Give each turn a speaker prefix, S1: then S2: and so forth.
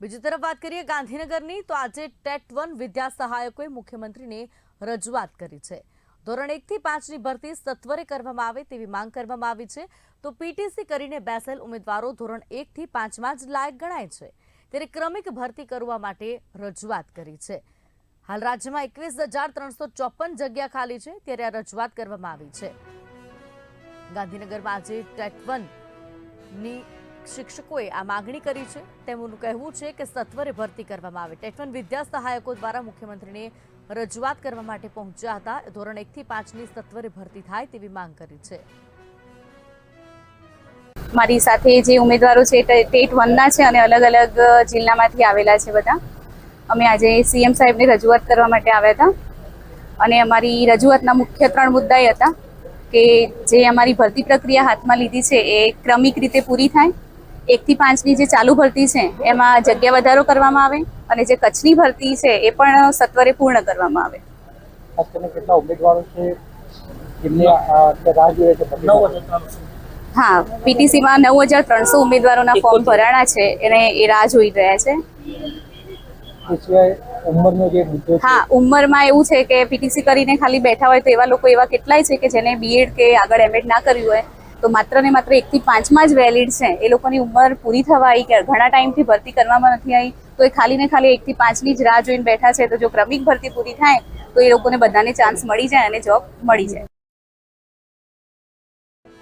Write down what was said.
S1: બીજી તરફ વાત કરીએ ગાંધીનગરની, તો આજે ટેટ વન વિદ્યા સહાયકોએ મુખ્યમંત્રીને રજૂઆત કરી છે. ધોરણ એકથી પાંચની ભરતી સત્વરે કરવામાં આવે તેવી માંગ કરવામાં આવી છે. તો પીટીસી કરીને બેસેલ ઉમેદવારો ધોરણ એકથી પાંચમાં જ લાયક ગણાય છે. ત્યારે ક્રમિક ભરતી કરવા માટે રજૂઆત કરી છે. હાલ રાજ્યમાં એકવીસ હજાર ત્રણસો ચોપન જગ્યા ખાલી છે, ત્યારે આ રજૂઆત કરવામાં આવી છે. ગાંધીનગરમાં આજે ટેટ વનની શિક્ષકોએ આ માગણી કરી છે. તેમનું કહેવું છે કે સત્વરે ભરતી કરવામાં આવે. ટેટવન વિદ્યા સહાયકો દ્વારા મુખ્યમંત્રીને રજૂઆત કરવા માટે પહોંચ્યા હતા. ધોરણ એકથી પાંચની સત્વરે ભરતી થાય તેવી માંગ કરી છે.
S2: મારી સાથે જે ઉમેદવારો છે ટેટ વનના છે અને અલગ અલગ જિલ્લામાંથી આવેલા છે બધા. અમે આજે સીએમ સાહેબને રજૂઆત કરવા માટે આવ્યા હતા. અને અમારી રજૂઆતના મુખ્ય ત્રણ મુદ્દા એ હતા કે જે અમારી ભરતી પ્રક્રિયા હાથમાં લીધી છે એ ક્રમિક રીતે પૂરી થાય. એકથી પાંચની જે ચાલુ ભરતી છે એમાં જગ્યા વધારો કરવામાં આવે અને જે કચ્છની ભરતી છે એ પણ સત્વરે પૂર્ણ કરવામાં આવે.
S3: કેટલા ઉમેદવારો છે?
S2: હા પીટીસીમાં નવ હજાર ત્રણસો ઉમેદવારોના ફોર્મ ભરાણા છે એને એ રાહ જોઈ રહ્યા
S3: છે.
S2: હા ઉંમરમાં એવું છે કે પીટીસી કરીને ખાલી બેઠા હોય તો એવા લોકો એવા કેટલાય છે કે જેને બીએડ કે આગળ એમએડ ના કર્યું હોય. તો માત્ર ને માત્ર એકથી પાંચમાં જ વેલિડ છે. એ લોકોની ઉંમર પૂરી થવા આવી કે ઘણા ટાઈમથી ભરતી કરવામાં નથી આવી તો એ ખાલી ને ખાલી એકથી પાંચની જ રાહ જોઈને બેઠા છે. તો જો ક્રમિક ભરતી પૂરી થાય, તો એ લોકોને બધાને ચાન્સ મળી જાય અને જોબ મળી જાય.